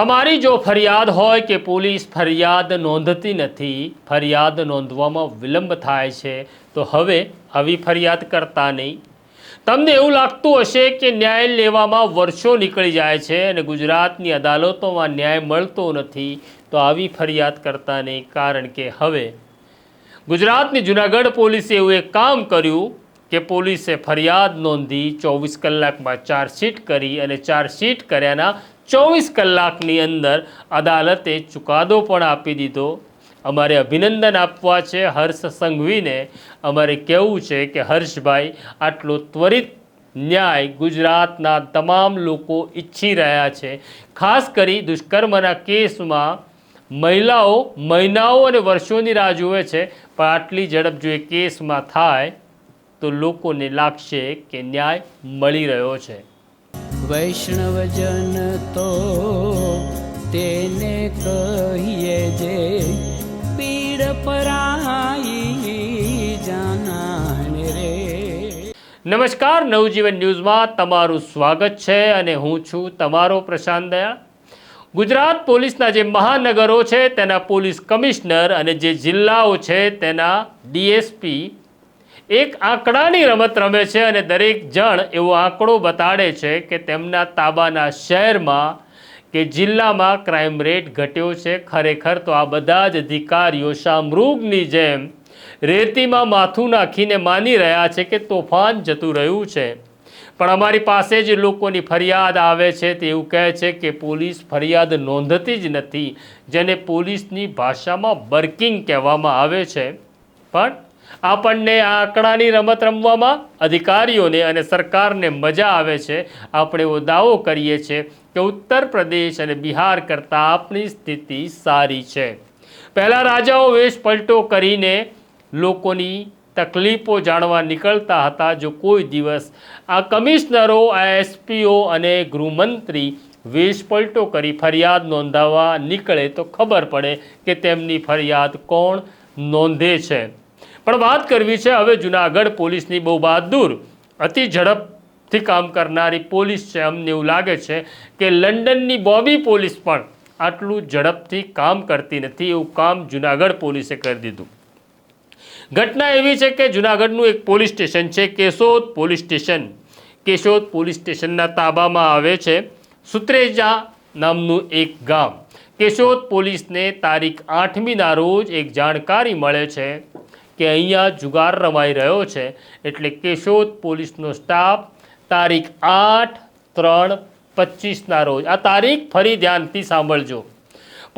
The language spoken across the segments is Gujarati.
તમારી જો ફરિયાદ હોય કે પોલીસ ફરિયાદ નોંધતી નથી, ફરિયાદ નોંધવામાં વિલંબ થાય છે, તો હવે આવી ફરિયાદ કરતા નહીં. તમને એવું લાગતું હશે કે ન્યાય લેવામાં વર્ષો નીકળી જાય છે અને ગુજરાતની અદાલતોમાં ન્યાય મળતો નથી, તો આવી ફરિયાદ કરતા નહીં. કારણ કે હવે ગુજરાતની જુનાગઢ પોલીસે એવું એક કામ કર્યું કે પોલીસે ફરિયાદ નોંધી ચોવીસ કલાકમાં ચાર્જશીટ કરી અને ચાર્જશીટ કર્યાના ચોવીસ કલાકની અંદર અદાલતે ચુકાદો પણ આપી દીધો. અમારે અભિનંદન આપવા છે હર્ષ સંઘવીને. અમારે કહેવું છે કે હર્ષભાઈ, આટલો ત્વરિત ન્યાય ગુજરાતના તમામ લોકો ઈચ્છી રહ્યા છે. ખાસ કરી દુષ્કર્મના કેસમાં મહિલાઓ મહિનાઓ અને વર્ષોની રાહ જુએ છે, પણ આટલી ઝડપ જો એ કેસમાં થાય, તો લોકોને લાગશે કે ન્યાય મળી રહ્યો છે. વૈષ્ણવજન તો તેને કહીએ જે પીડ પરાઈ જાનાને રે. નમસ્કાર, નવજીવન ન્યૂઝમાં તમારું સ્વાગત છે અને હું છું તમારો પ્રશાંત દયા. ગુજરાત પોલીસના જે મહાનગરો છે, તેના પોલીસ કમિશનર અને જે જિલ્લાઓ છે, તેના ડીએસપી એક આંકડાની રમત રમે છે અને દરેક જણ એવો આંકડો બતાડે છે કે તેમના તાબાના શહેરમાં કે જિલ્લામાં ક્રાઇમ રેટ ઘટ્યો છે. ખરેખર તો આ બધા જ અધિકારીઓ શામૃગની જેમ રેતીમાં માથું નાખીને માની રહ્યા છે કે તોફાન જતું રહ્યું છે. પણ અમારી પાસે જે લોકોની ફરિયાદ આવે છે તે એવું કહે છે કે પોલીસ ફરિયાદ નોંધતી જ નથી, જેને પોલીસની ભાષામાં બર્કિંગ કહેવામાં આવે છે. પણ આપણને આ આંકડાની રમત રમવામાં અધિકારીઓને અને સરકારને મજા આવે છે. આપણે એવો દાવો કરીએ છીએ કે ઉત્તર પ્રદેશ અને બિહાર કરતાં આપણી સ્થિતિ સારી છે. પહેલાં રાજાઓ વેશ પલટો કરીને લોકોની તકલીફો જાણવા નીકળતા હતા. જો કોઈ દિવસ આ કમિશનરો, આ એસપીઓ અને ગૃહમંત્રી વેશ પલટો કરી ફરિયાદ નોંધાવવા નીકળે તો ખબર પડે કે તેમની ફરિયાદ કોણ નોંધે છે. પણ વાત કરવી છે, હવે જુનાગઢ પોલીસની બહુ બહાદુર અતિ ઝડપથી કામ કરનારી પોલીસ છે અમને એવું લાગે છે કે લંડનની બોબી પોલીસ પણ આટલું ઝડપથી કામ કરતી નથી, એવું કામ જુનાગઢ પોલીસે કરી દીધું. ઘટના એવી છે કે જુનાગઢનું એક પોલીસ સ્ટેશન છે, Keshod police station. Keshod police સ્ટેશનના તાબામાં આવે છે સુત્રેજા નામનું એક ગામ. કેશોદ પોલીસને તારીખ આઠમીના રોજ એક જાણકારી મળે છે કે અહીંયા જુગાર રમાઈ રહ્યો છે એટલે કેશોદ પોલીસનો સ્ટાફ તારીખ આઠ ત્રણ પચીસના રોજ. આ તારીખ ફરી ધ્યાનથી સાંભળજો.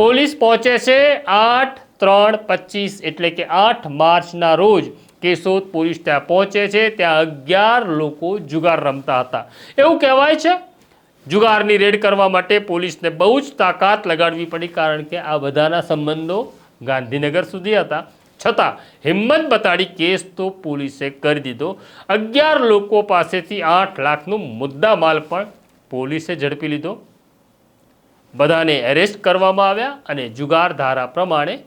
પોલીસ પહોંચે છે આઠ ત્રણ પચીસ એટલે કે આઠ માર્ચના રોજ કેશોદ પોલીસ ત્યાં પહોંચે છે. ત્યાં અગિયાર લોકો જુગાર રમતા હતા. એવું કહેવાય છે? જુગારની રેડ કરવા માટે પોલીસને બહુ જ તાકાત લગાડવી પડી કારણ કે આ બધાના સંબંધો ગાંધીનગર સુધી હતા. છતાં હિંમત બતાડી કેસ તો પોલીસે કરી દીધો. અગિયાર લોકો પાસેથી આઠ લાખનો મુદ્દા માલ પણ પોલીસે ઝડપી લીધો. બધાને એરેસ્ટ કરવામાં આવ્યા અને જુગાર ધારા પ્રમાણે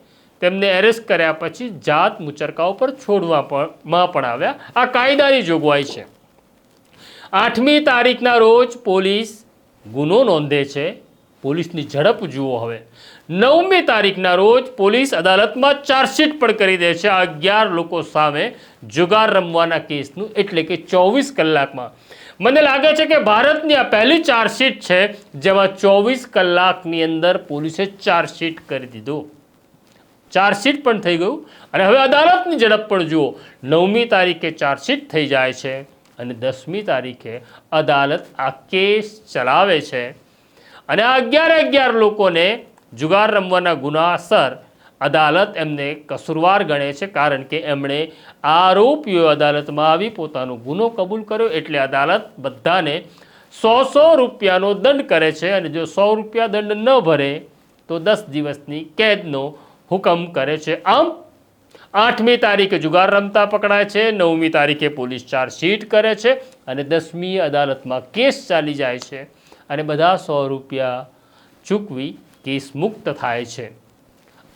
તેમને એરેસ્ટ કર્યા પછી જાત મુચરકાઓ પર છોડવામાં પણ આવ્યા. આ કાયદાની જોગવાઈ છે. આઠમી તારીખના રોજ પોલીસ ગુનો નોંધે છે. પોલીસની ઝડપ જુઓ હવે. નવમી તારીખના રોજ પોલીસ અદાલતમાં ચાર્જશીટ પણ કરી દે છે. અગિયાર લોકો સામે જુગાર રમવાના કેસનું એટલે કે ચોવીસ કલાકમાં. મને લાગે છે કે ભારતની આ પહેલી ચાર્જશીટ છે, જેમાં ચોવીસ કલાકની અંદર પોલીસે ચાર્જશીટ કરી દીધું. ચાર્જશીટ પણ થઈ ગયું. અને હવે અદાલતની ઝડપ પણ જુઓ. નવમી તારીખે ચાર્જશીટ થઈ જાય છે અને દસમી તારીખે અદાલત આ કેસ ચલાવે છે. અને આ અગિયાર અગિયાર લોકોને જુગાર રમવાના ગુનાસર અદાલત એમને કસૂરવાર ગણે છે કારણ કે એમણે આરોપીઓ અદાલતમાં આવી પોતાનો ગુનો કબૂલ કર્યો એટલે અદાલત બધાને સો સો રૂપિયાનો દંડ કરે છે અને જો સો રૂપિયા દંડ ન ભરે તો દસ દિવસની કેદનો હુકમ કરે છે. આમ આઠમી તારીખે જુગાર રમતા પકડાય છે, નવમી તારીખે પોલીસ ચાર્જશીટ કરે છે અને દસમી અદાલતમાં કેસ ચાલી જાય છે અને બધા સો રૂપિયા ચૂકવી કેસ મુક્ત થાય છે.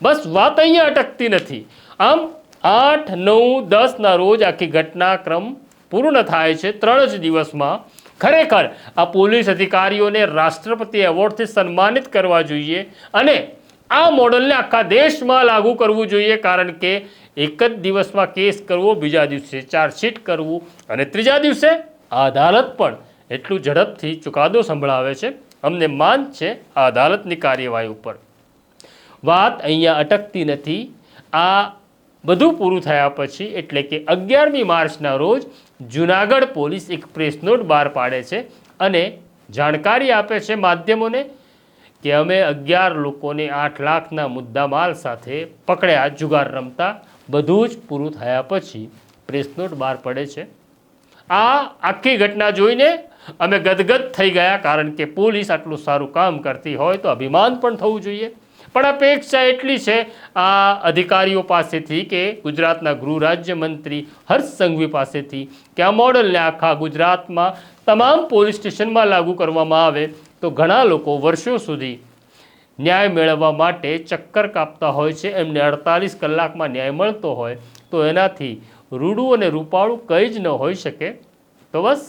બસ વાત અહીંયા અટકતી નથી. આમ આઠ, નવ દસના રોજ આખી ઘટનાક્રમ પૂર્ણ થાય છે ત્રણ જ દિવસમાં. ખરેખર આ પોલીસ અધિકારીઓને રાષ્ટ્રપતિ એવોર્ડથી સન્માનિત કરવા જોઈએ અને આ મોડલને આખા દેશમાં લાગુ કરવું જોઈએ કારણ કે એક જ દિવસમાં કેસ કરવો, બીજા દિવસે ચાર્જશીટ કરવું અને ત્રીજા દિવસે આ અદાલત પણ એટલું ઝડપથી ચુકાદો સંભળાવે છે. અમને માન છે આ અદાલતની કાર્યવાહી ઉપર. વાત અહીંયા અટકતી નથી. આ બધું પૂરું થયા પછી, એટલે કે અગિયારમી માર્ચના રોજ, જુનાગઢ પોલીસ એક પ્રેસ નોટ બહાર પાડે છે અને જાણકારી આપે છે માધ્યમોને કે અમે અગિયાર લોકોને આઠ લાખના મુદ્દામાલ સાથે પકડ્યા, જુગાર રમતા. બધું જ પૂરું થયા પછી પ્રેસ નોટ બહાર પડે છે. આ આખી ઘટના જોઈને અમે ગદગદ થઈ ગયા કારણ કે પોલીસ આટલું સારું કામ કરતી હોય તો અભિમાન પણ થવું જોઈએ. પણ અપેક્ષા એટલી છે આ અધિકારીઓ પાસેથી કે ગુજરાતના ગૃહ રાજ્યમંત્રી હર્ષ સંઘવી પાસેથી કે આ મોડલને આખા ગુજરાતમાં તમામ પોલીસ સ્ટેશનમાં લાગુ કરવામાં આવે તો ઘણા લોકો વર્ષો સુધી ન્યાય મેળવવા માટે ચક્કર કાપતા હોય છે. એમને અડતાલીસ કલાકમાં ન્યાય મળતો હોય તો એનાથી રૂડું અને રૂપાળું કંઈ જ ન હોઈ શકે. તો બસ.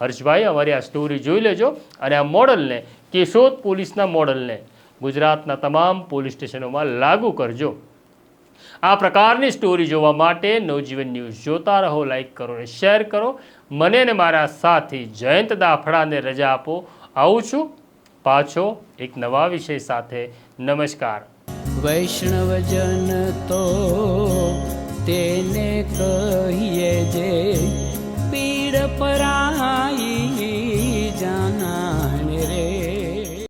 હર્ષભાઈ, અમારી આ સ્ટોરી જોઈ લેજો અને આ મોડલને, કેશોદ પોલીસના મોડલને ગુજરાતના તમામ પોલીસ સ્ટેશનોમાં લાગુ કરજો. આ પ્રકારની સ્ટોરી જોવા માટે નવજીવન ન્યૂઝ જોતા રહો લાઇક કરો અને શેર કરો. મને ને મારા સાથી જયંત દાફડાને રજા આપો. આવું છું પાછો એક નવા વિષય સાથે. નમસ્કાર. વૈષ્ણવજન તો તેને કહીએ જે